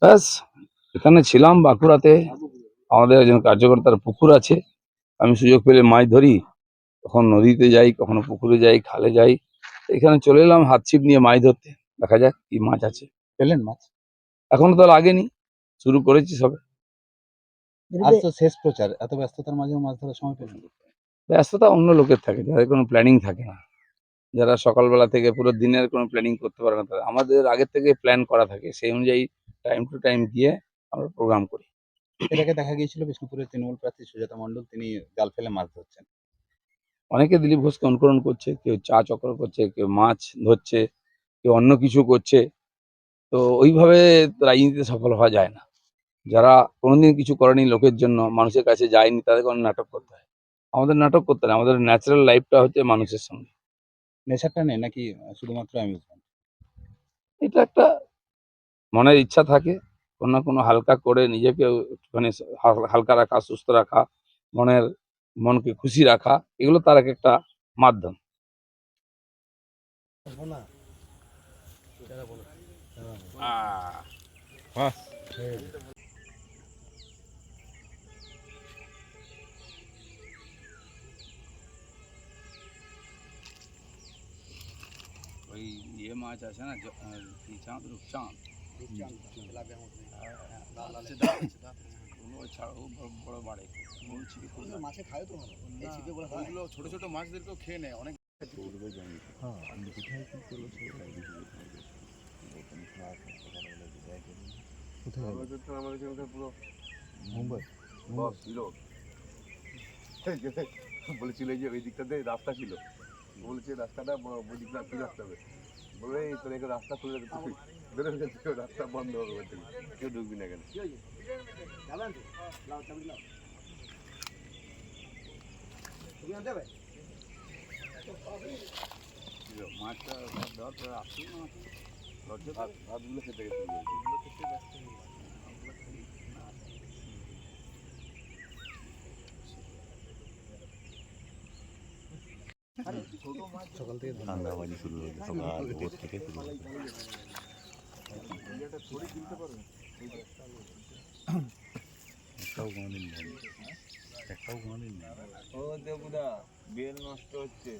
ব্যাস এখানে ছিলাম বাঁকুড়াতে। আমাদের একজন কার্যকর্তার পুকুর আছে। আমি সুযোগ পেলে মাছ ধরি। কখন নদীতে যাই কখনো পুকুরে যাই খালে যাই এখানে চলে এলাম হাত ছিপ নিয়ে মাছ ধরতে। দেখা যাক কি মাছ আছে। পেলেন মাছ? এখনও তো লাগেনি। শুরু করেছি সবে। আজ তো শেষ প্রচার এত ব্যস্ততার মাঝেও মাছ ধরার সময় পেলেন ব্যস্ততা অন্য লোকের থাকে যাদের কোনো প্ল্যানিং থাকে না। যারা সকালবেলা থেকে পুরো দিনের কোনো প্ল্যানিং করতে পারে না তারা আমাদের আগের থেকে প্ল্যান করা থাকে। সেই অনুযায়ী টাইম টু টাইম গিয়ে আমরা প্রোগ্রাম করি। এটাকে দেখা গিয়েছিল বিষ্ণুপুরের তৃণমূল প্রার্থী সুজাতা মণ্ডল তিনি জাল ফেলে মাছ ধরছেন। অনেকে দিলীপ ঘোষকে অনুকরণ করছে কেউ চা চক্র করছে কেউ মাছ ধরছে কেউ অন্য কিছু করছে। তো ওইভাবে রাজনীতিতে সফল হওয়া যায় না। যারা কোনোদিন কিছু করেনি লোকের জন্য মানুষের কাছে যায়নি তাদেরকে অনেক নাটক করতে হয়। আমাদের নাটক করতে হয় না, আমাদের ন্যাচারাল লাইফটা হচ্ছে মানুষের সঙ্গে। নেশাটা নেই নাকি শুধুমাত্র অ্যামিউজমেন্ট এটা একটা মনের ইচ্ছা থাকে কোনো না কোনো হালকা করে নিজেকে একটুখানি হালকা রাখা সুস্থ রাখা মনের মনকে খুশি রাখা এগুলো তার এক একটা মাধ্যম। ওই ইয়ে মাছ আছে না চাঁদ? রূপচাঁদ। ওগুলো ছাড়া বড় বড় বাড়ে। ওগুলো ছিপে খুব লাগে। ওইগুলো ছোট ছোট মাছদেরকেও খেয়ে নেয়। অনেক মুম্বাই। বলেছিল যে ওই দিকটাতে রাস্তা ছিল। বলেছে রাস্তাটা ওই দিকটা রাস্তা হবে। বলে এই তোর রাস্তা খুলে রেখে তুই বেরো রাস্তা বন্ধ হবে কেউ ঢুকবি না এখানে মাছটা আসছেই না মাছ লজ্জা হাতগুলো খেতে গেছে সকাল থেকে ঠান্ডা বাজি শুরু হয়েছে, সকাল ভোর থেকে শুরু হয়েছে। একটাও কোনোদিন নেই একটাও কোনোদিন ও দেবুদা বেল নষ্ট হচ্ছে।